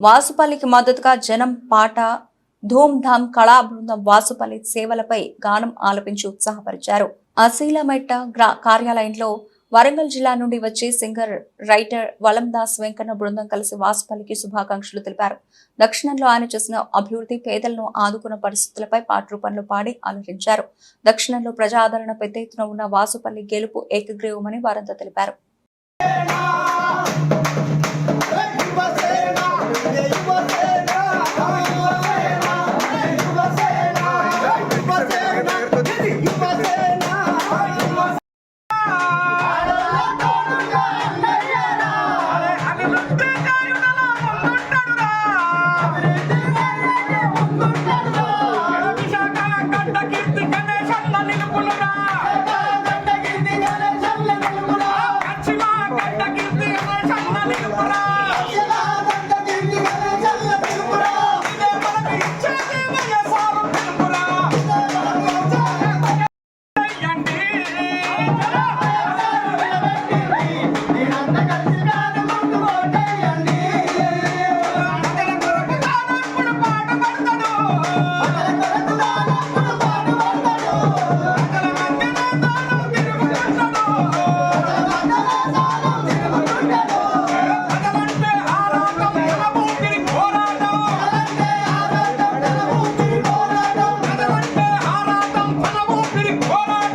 వాసుపల్లికి మద్దతుగా జనం పాట ధూమ్ధామ్ కళా బృందం వాసుపల్లి సేవలపై గానం ఆలపించి ఉత్సాహపరిచారు. అశీలమెట్ట గ్రా కార్యాలయంలో వరంగల్ జిల్లా నుండి వచ్చే సింగర్ రైటర్ వలందాస్ వెంకన్న బృందం కలిసి వాసుపల్లికి శుభాకాంక్షలు తెలిపారు. దక్షిణంలో ఆయన చేసిన అభివృద్ధి పేదలను ఆదుకున్న పరిస్థితులపై పాట రూపంలో పాడి అలరించారు దక్షిణంలో ప్రజాదరణ పెద్ద ఎత్తున ఉన్న వాసుపల్లి గెలుపు ఏకగ్రీవమని వారంతా తెలిపారు. Thank you. Bora!